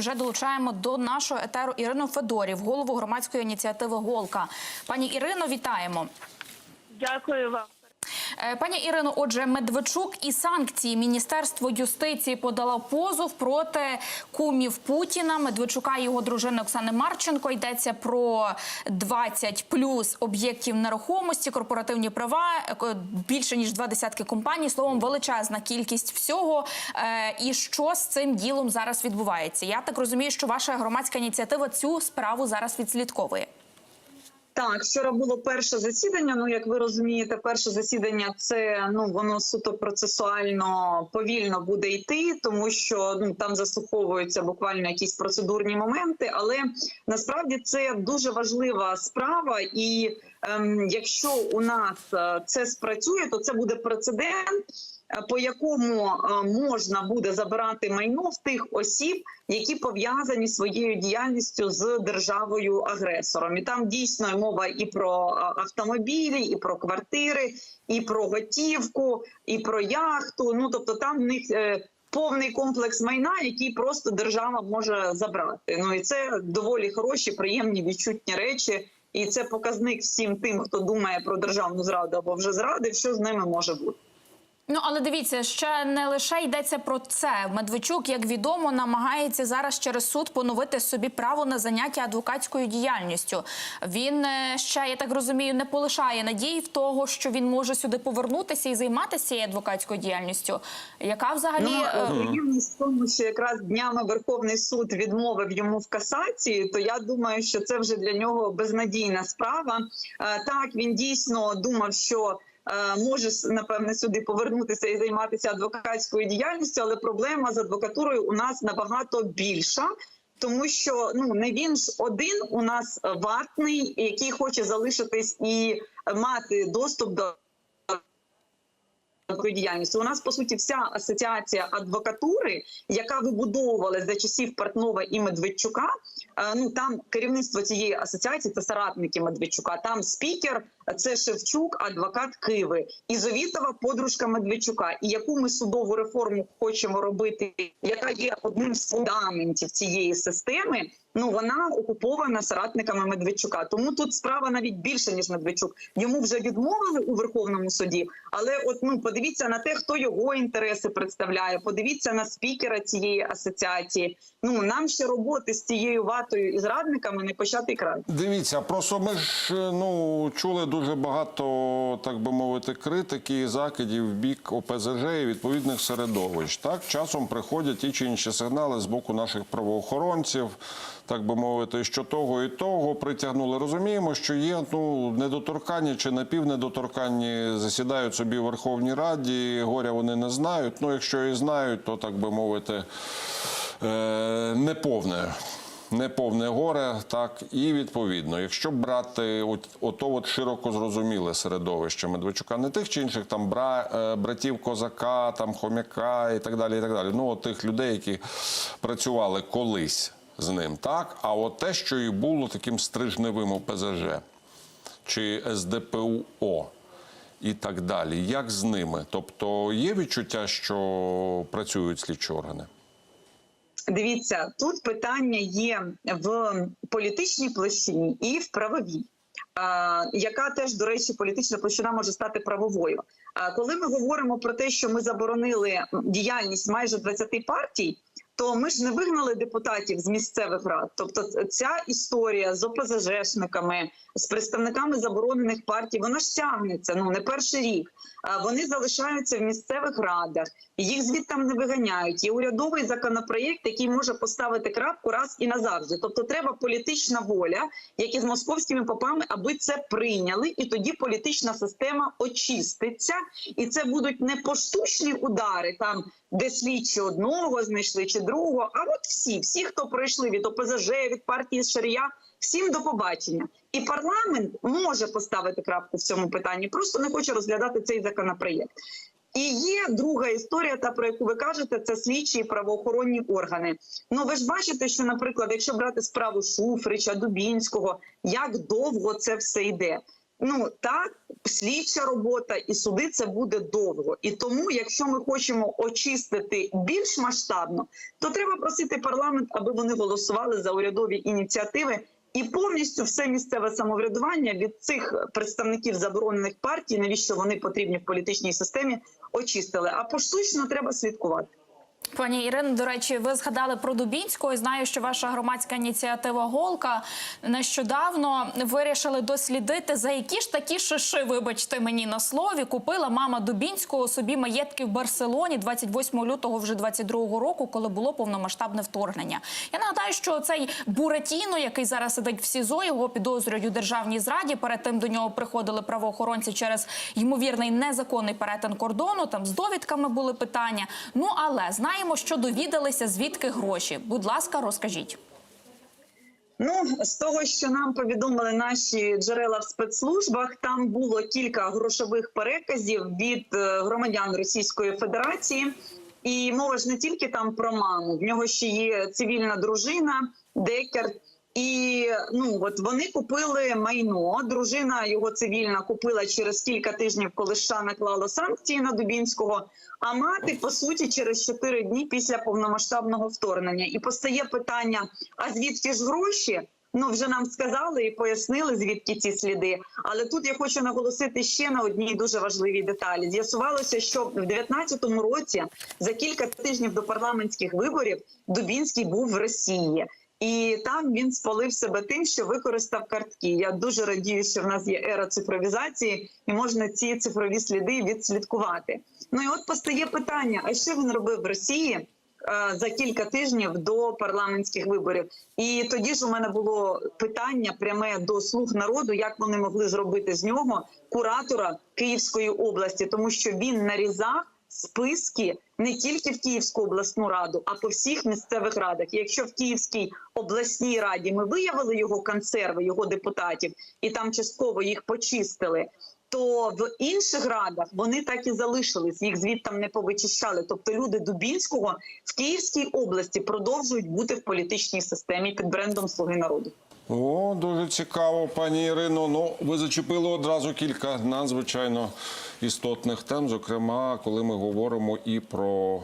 Вже долучаємо до нашого етеру Ірину Федорів, голову громадської ініціативи Голка. Пані Ірино, вітаємо. Дякую вам. Е, Пані Ірино, отже, Медведчук і санкції Міністерство юстиції подало позов проти кумів Путіна, Медведчука і його дружини Оксани Марченко. Йдеться про 20 плюс об'єктів нерухомості, корпоративні права, е, більше ніж два десятки компаній. Словом, величезна кількість всього. Е, І що з цим ділом зараз відбувається? Я так розумію, що ваша громадська ініціатива цю справу зараз відслідковує. Так, вчора було перше засідання. Ну як ви розумієте, перше засідання це ну воно суто процесуально повільно буде йти, тому що ну там заслуховуються буквально якісь процедурні моменти. Але насправді це дуже важлива справа, і ем, якщо у нас е, це спрацює, то це буде прецедент. Е, По якому е, можна буде забирати майно в тих осіб, які пов'язані своєю діяльністю з державою агресором, і там дійсно мова і про е, автомобілі, і про квартири, і про готівку, і про яхту. Ну тобто, там в них повний комплекс майна, який просто держава може забрати. Ну і це доволі хороші, приємні відчутні речі. І це показник всім тим, хто думає про державну зраду або вже зрадив, що з ними може бути. Ну але дивіться, ще не лише йдеться про це. Медведчук, як відомо, намагається зараз через суд поновити собі право на заняття адвокатською діяльністю. Він е, ще, я так розумію, не полишає надії в того, що він може сюди повернутися і займатися цією адвокатською діяльністю. Яка взагалі Ну, е, в тому, що якраз днями Верховний суд відмовив йому в касації, то я думаю, що це вже для нього безнадійна справа. Е, Так, він дійсно думав, що. Е, Може напевне сюди повернутися і займатися адвокатською діяльністю, але проблема з адвокатурою у нас набагато більша, тому що ну не він ж один у нас ватний, який хоче залишитись і мати доступ до такої діяльності. У нас по суті вся асоціація адвокатури, яка вибудовувалась за часів Портнова і Медведчука. е, Ну там керівництво цієї асоціації це соратники Медведчука. Там спікер це Шевчук, адвокат Киви, і Зовітова подружка Медведчука. І яку ми судову реформу хочемо робити, яка є одним з фундаментів цієї системи. Ну вона окупована соратниками Медведчука. Тому тут справа навіть більше ніж Медведчук. Йому вже відмовили у Верховному суді. Але от ну подивіться на те, хто його інтереси представляє. Подивіться на спікера цієї асоціації. Ну нам ще роботи з цією ватою і зрадниками не почати край. Дивіться, просто ми ж ну чули дуже багато, так би мовити, критики і закидів в бік ОПЗЖ і відповідних середовищ. Так часом приходять ті чи інші сигнали з боку наших правоохоронців, так би мовити, що того і того притягнули. Розуміємо, що є ну недоторканні чи напівнедоторканні засідають собі в Верховній Раді. Горя вони не знають. Ну, якщо і знають, то так би мовити, е, неповне. Неповне горе, так і відповідно, якщо брати от, ото от широко зрозуміле середовище Медведчука, не тих чи інших там бра, е, братів козака, там хомяка і так далі. і так далі. Ну от тих людей, які працювали колись з ним, так. А от те, що і було таким стрижневим ОПЗЖ чи СДПУО і так далі, як з ними? Тобто є відчуття, що працюють слідчі органи? Дивіться, тут питання є в політичній площині і в правовій. Яка теж, до речі, політична площина може стати правовою. Коли ми говоримо про те, що ми заборонили діяльність майже 20 партій, то ми ж не вигнали депутатів з місцевих рад. Тобто, ця історія з ОПЗЖшниками, з представниками заборонених партій, вона ж тягнеться ну не перший рік. Вони залишаються в місцевих радах, їх звідтам не виганяють. Є урядовий законопроєкт, який може поставити крапку раз і назавжди. Тобто, треба політична воля, як і з московськими попами, аби це прийняли, і тоді політична система очиститься, і це будуть не поштучні удари, там де слідчі одного знайшли чи другого. А от всі, всі, хто пройшли від ОПЗЖ, від партії Шарія, всім до побачення. І парламент може поставити крапку в цьому питанні, просто не хоче розглядати цей законопроєкт. І є друга історія, та про яку ви кажете, це слідчі і правоохоронні органи. Ну ви ж бачите, що, наприклад, якщо брати справу Шуфрича, Дубінського, як довго це все йде. Ну так, слідча робота і суди це буде довго. І тому, якщо ми хочемо очистити більш масштабно, то треба просити парламент, аби вони голосували за урядові ініціативи. І повністю все місцеве самоврядування від цих представників заборонених партій, навіщо вони потрібні в політичній системі, очистили. А поштучно треба слідкувати. Пані Ірино, до речі, ви згадали про Дубінського. І Знаю, що ваша громадська ініціатива Голка нещодавно вирішили дослідити, за які ж такі шиши, вибачте мені на слові, купила мама Дубінського собі маєтки в Барселоні 28 лютого вже 22 року, коли було повномасштабне вторгнення. Я нагадаю, що цей Буратіно, який зараз сидить в СІЗО, його підозрюють у державній зраді. Перед тим до нього приходили правоохоронці через ймовірний незаконний перетин кордону. Там з довідками були питання. Ну але знаємо, що довідалися, звідки гроші. Будь ласка, розкажіть. Ну, з того, що нам повідомили наші джерела в спецслужбах, там було кілька грошових переказів від е, громадян Російської Федерації, і мова ж не тільки там про маму. В нього ще є цивільна дружина, Декер. І ну от вони купили майно. Дружина його цивільна купила через кілька тижнів, коли США наклало санкції на Дубінського. А мати по суті через 4 дні після повномасштабного вторгнення. І постає питання: а звідки ж гроші? Ну вже нам сказали і пояснили, звідки ці сліди. Але тут я хочу наголосити ще на одній дуже важливій деталі. З'ясувалося, що в 19-му році, за кілька тижнів до парламентських виборів, Дубінський був в Росії. І там він спалив себе тим, що використав картки. Я дуже радію, що в нас є ера цифровізації, і можна ці цифрові сліди відслідкувати. Ну і от постає питання: а що він робив в Росії? е, За кілька тижнів до парламентських виборів, і тоді ж у мене було питання пряме до слуг народу, як вони могли зробити з нього куратора Київської області, тому що він нарізав списки не тільки в Київську обласну раду, а по всіх місцевих радах. Якщо в Київській обласній раді ми виявили його консерви, його депутатів, і там частково їх почистили. То в інших радах вони так і залишились, їх звідтам не повичищали. Тобто люди Дубінського в Київській області продовжують бути в політичній системі під брендом Слуги народу. О, дуже цікаво, пані Ірино. Ну, ви зачепили одразу кілька надзвичайно істотних тем. Зокрема, коли ми говоримо і про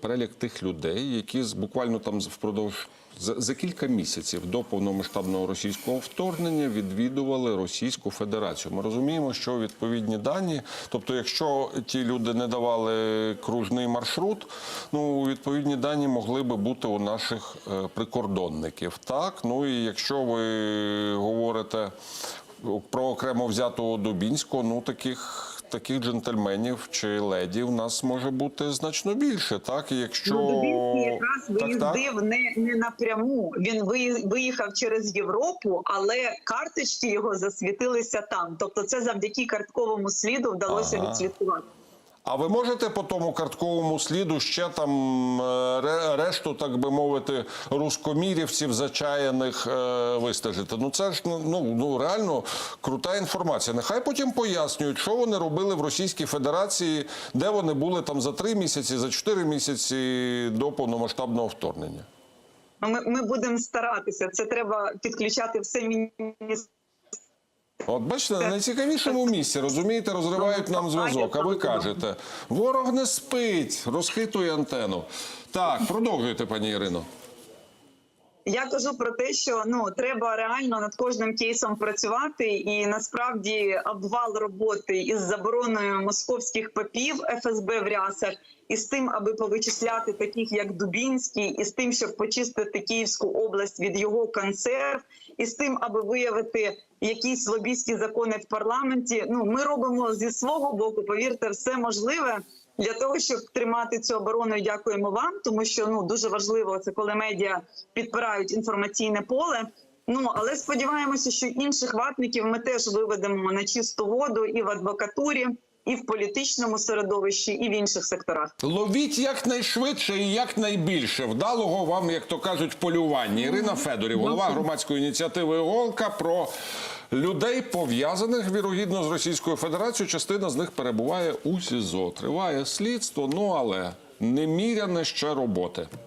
перелік тих людей, які буквально там впродовж за, за кілька місяців до повномасштабного російського вторгнення відвідували Російську Федерацію. Ми розуміємо, що відповідні дані, тобто, якщо ті люди не давали кружний маршрут, ну відповідні дані могли би бути у наших е, прикордонників. Так, ну і якщо ви говорите про окремо взятого Дубінського, ну таких. Таких джентльменів чи леді у нас може бути значно більше, так і якщо Ну, Дубінський якраз Так, так. виїздив не, не напряму. Він виїхав через Європу, але карточки його засвітилися там. Тобто, це завдяки картковому сліду вдалося Ага. відслідкувати. А ви можете по тому картковому сліду ще там е, решту, так би мовити, рускомірівців зачаяних е, вистежити? Ну це ж ну, ну, ну реально крута інформація. Нехай потім пояснюють, що вони робили в Російській Федерації, де вони були там за три місяці, за чотири місяці до повномасштабного вторгнення. Ну, Ми, ми будемо старатися. Це треба підключати все міністерство. От бачите, на найцікавішому місці, розумієте, розривають нам зв'язок. А ви кажете, ворог не спить, розхитує антенну. Так, продовжуйте, пані Ірино. Я кажу про те, що ну треба реально над кожним кейсом працювати, і насправді обвал роботи із забороною московських попів ФСБ в рясах, і з тим, аби повичисляти таких як Дубінський, і з тим, щоб почистити Київську область від його консерв, і з тим, аби виявити якісь лобійські закони в парламенті. Ну ми робимо зі свого боку, повірте, все можливе. Для того щоб тримати цю оборону, дякуємо вам, тому що ну дуже важливо це коли медіа підпирають інформаційне поле. Ну але сподіваємося, що інших ватників ми теж виведемо на чисту воду і в адвокатурі, і в політичному середовищі, і в інших секторах. Ловіть якнайшвидше і якнайбільше. Вдалого вам, як то кажуть, полювання. Ірина Федорів, голова громадської ініціативи Голка про людей, пов'язаних вірогідно з Російською Федерацією. Частина з них перебуває у СІЗО. Триває слідство, ну але неміряне ще роботи.